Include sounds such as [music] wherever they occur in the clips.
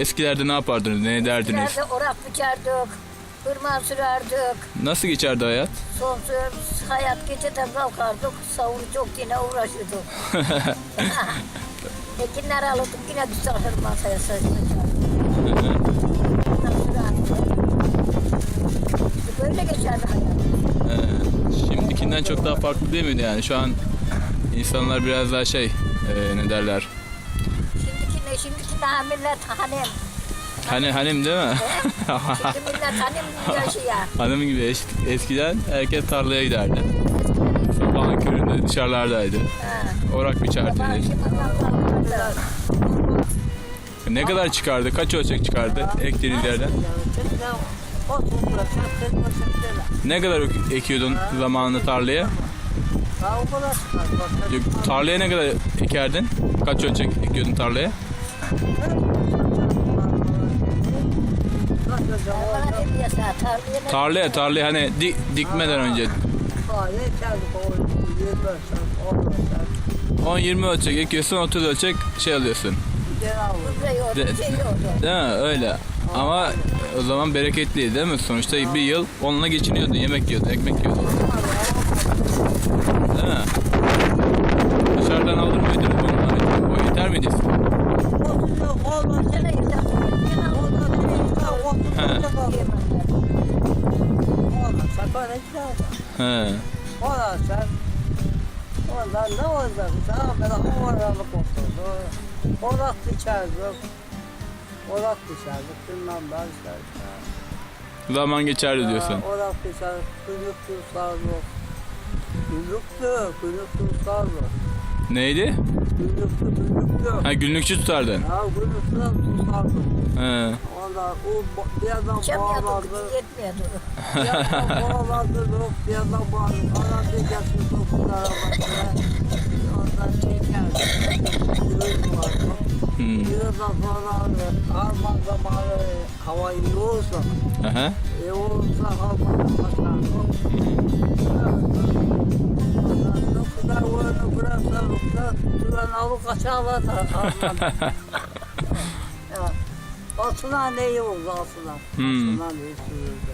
eskilerde ne yapardınız? Ne ederdiniz? Nerede orak biçerdik, hırman sürerdik. Nasıl geçerdi hayat? Sonsuz hayat geceden kalkardık, savur çok yine uğraşıyorduk. [laughs] Ekinler alırdık, yine güzel hırman sayısı Böyle geçerdi hayat. Ee, şimdikinden çok daha farklı değil miydi yani? Şu an insanlar biraz daha şey, e, ne derler? Ne, şimdiki daha millet hanem. Hani hanim değil mi? Şimdi millet hanem yaşıyor. [laughs] Hanım gibi es- eskiden herkes tarlaya giderdi. Sabahın köründe dışarılardaydı. Ha. Orak biçerdi. Şimdi Ne kadar çıkardı? Kaç ölçek çıkardı ektiğiniz yerden? Ne kadar ek- ekiyordun zamanında tarlaya? Yok, Tarlaya ne kadar ekerdin? Kaç ölçek ekiyordun tarlaya? Tarlaya Tarlaya, hani di- dikmeden önce 10-20 ölçek ekiyorsun, 30 ölçek şey alıyorsun. De-. Değil mi? Öyle. Ama o zaman bereketliydi değil mi? Sonuçta bir yıl onunla geçiniyordun, yemek yiyordun, ekmek yiyordun. Değil mi? He. Ondan sen Ondan ne olacak? Sana böyle havalarlık oturdu. Orak biçerdik. Orak biçerdik. Bilmem ben işte. Zaman geçerdi diyorsun. Orak biçerdik. Günlük tutardık. Günlüktü. Günlük tutardık. Neydi? Günlüktü. Günlüktü. Ha günlükçü tutardın. Ha günlüktü tutardık. He. Ondan o bir içemiyorduk, bağlardı. yetmiyordu. Bir yerden bağlardı. Bir yerden bağlardı. Ana diyeceksin dokuzlara bakıyor. Ondan çekerdi. Hmm. Yıldan sonra harman zamanı hava iyi olursa, Aha. iyi olursa harman başlar. Ne kadar oyunu bıraksa tüven alıp kaçarlar da harman. Altına [laughs] ne iyi oldu altına. Hmm. Altına ne iyi sürüldü.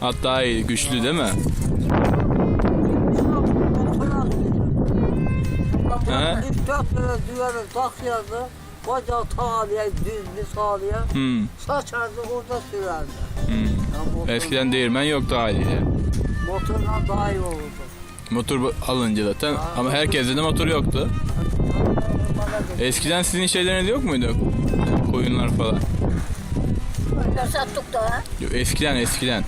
Hatta iyi, güçlü değil mi? He? Üç dört lira düveni takıyordu. Koca tağlıya, düz bir tağlıya. Hmm. Saçardı orada sürerdi. Hmm. Ya motor- Eskiden değirmen yoktu haliyle. Motorla daha iyi olurdu. Motor bu- alınca zaten ama herkeste de motor yoktu. Eskiden sizin şeyleriniz yok muydu? Koyunlar falan. Öyle sattık da. ha. Yok, eskiden eskiden.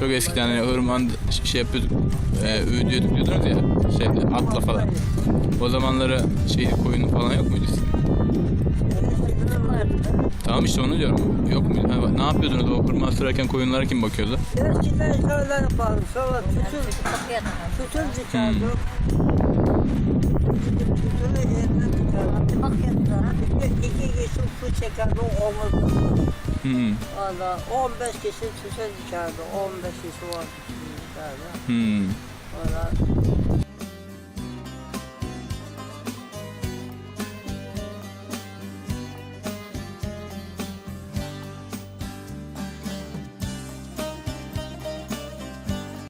Çok eskiden hani hırman ş- şey yapıyorduk. E, öğüdüyorduk diyordunuz ya. Şeyde atla falan. O zamanları şey koyunu falan yok muydu sizin? Tamam işte onu diyorum. Yok muydu? Ha, ne yapıyordunuz o hırman sürerken koyunlara kim bakıyordu? Eskiden şöyle yapardık. Sonra tütün, tütün dikerdik. Tütünü yerine dikerdik. Bak yanına. İki, kişi su çekerdi omuzda. Hmm. Valla 15 kişi tütün dikerdi. 15 kişi var. Hmm. Valla